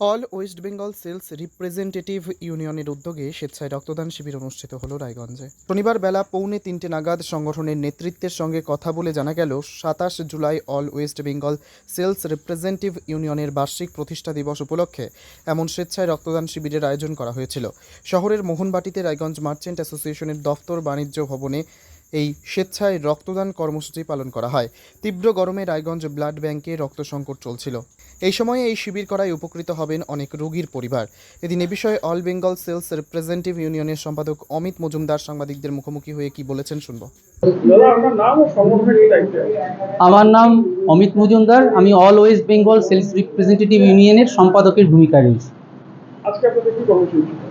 All West Bengal sales representative ইউনিয়নের উদ্যোগে স্বেচ্ছায় রক্তদান শিবির অনুষ্ঠিত হল রায়গঞ্জে। শনিবার বেলা পৌনে তিনটে নাগাদ সংগঠনের নেতৃত্বের সঙ্গে কথা বলে জানা গেল, সাতাশ July all West Bengal sales representative ইউনিয়নের বার্ষিক প্রতিষ্ঠা দিবস উপলক্ষে এমন স্বেচ্ছায় রক্তদান শিবিরের আয়োজন করা হয়েছিল। শহরের মোহনবাটিতে রায়গঞ্জ মার্চেন্ট অ্যাসোসিয়েশনের দফতর বাণিজ্য ভবনে এই স্বেচ্ছায় রক্তদান কর্মসূচি পালন করা হয়। তীব্র গরমে রায়গঞ্জ ব্লাড ব্যাংকে রক্ত সংকট চলছিল। এই সময়ে এই শিবির করায় উপকৃত হবেন অনেক রোগীর পরিবার। এদিন এ বিষয়ে অল বেঙ্গল সেলস রিপ্রেজেন্টেটিভ ইউনিয়নের সম্পাদক অমিত মজুমদার সাংবাদিকদের মুখোমুখি হয়ে কি বলেছেন শুনব? আমার নাম অমিত মজুমদার। আমি all West Bengal sales representative ইউনিয়নের সম্পাদকের ভূমিকা রয়েছি। আজকে আপনাদের কি কর্মসূচি?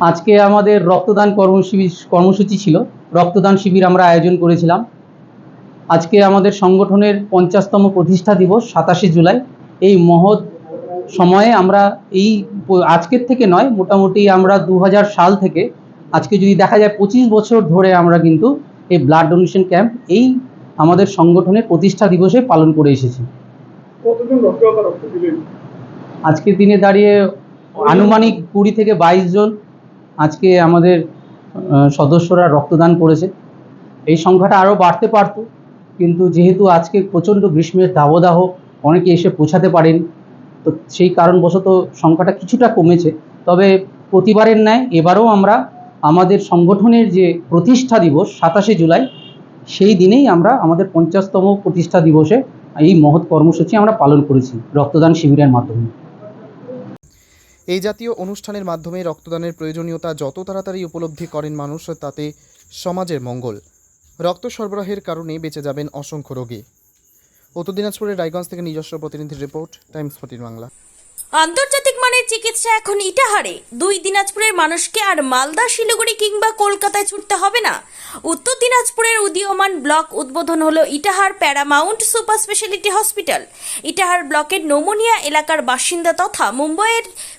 আজকে আমাদের রক্তদান কর্মসূচি কর্মসূচি ছিল। রক্তদান শিবির আমরা আয়োজন করেছিলাম। আজকে আমাদের সংগঠনের পঞ্চাশতম প্রতিষ্ঠা দিবস সাতাশে জুলাই। এই মহৎ সময়ে আমরা এই আজকের থেকে নয় মোটামুটি আমরা দু হাজার সাল থেকে আজকে যদি দেখা যায় পঁচিশ বছর ধরে আমরা কিন্তু এই ব্লাড ডোনেশন ক্যাম্প এই আমাদের সংগঠনের প্রতিষ্ঠা দিবসে পালন করে এসেছি। আজকের দিনে দাঁড়িয়ে আনুমানিক কুড়ি থেকে বাইশ জন আজকে আমাদের সদস্যরা রক্তদান করেছে। এই সংখ্যাটা আরও বাড়তে পারতো, কিন্তু যেহেতু আজকে প্রচণ্ড গ্রীষ্মের দাবদাহ, অনেকে এসে পৌঁছাতে পারেন, তো সেই কারণবশত সংখ্যাটা কিছুটা কমেছে। তবে প্রতিবারের ন্যায় এবারও আমরা আমাদের সংগঠনের যে প্রতিষ্ঠা দিবস, সাতাশে জুলাই, সেই দিনেই আমরা আমাদের পঞ্চাশতম প্রতিষ্ঠা দিবসে এই মহৎ কর্মসূচি আমরা পালন করেছি রক্তদান শিবিরের মাধ্যমে। এই জাতীয় অনুষ্ঠানের মাধ্যমে রক্তদানের প্রয়োজনীয়তা যত তাড়াতাড়ি উপলব্ধি করেন মানুষ, তাতে সমাজের মঙ্গল। রক্ত সরবরাহের কারণে বেঁচে যাবেন অসংখ্য রোগী। উত্তর দিনাজপুরের রায়গঞ্জ থেকে নিজস্ব প্রতিনিধির রিপোর্ট, টাইমস ফোর্টিন বাংলা। আন্তর্জাতিক মানের চিকিৎসা এখন ইটাহারে। দুই দিনাজপুরের মানুষকে আর মালদা, শিলিগুড়ি কিংবা কলকাতায় ছুটতে হবে না। উত্তর দিনাজপুরের উদীয়মান ব্লক উদ্বোধন হলো Itahar Paramount super speciality hospital. Itahar ব্লকের নোমোনিয়া এলাকার বাসিন্দা তথা মুম্বাইয়ের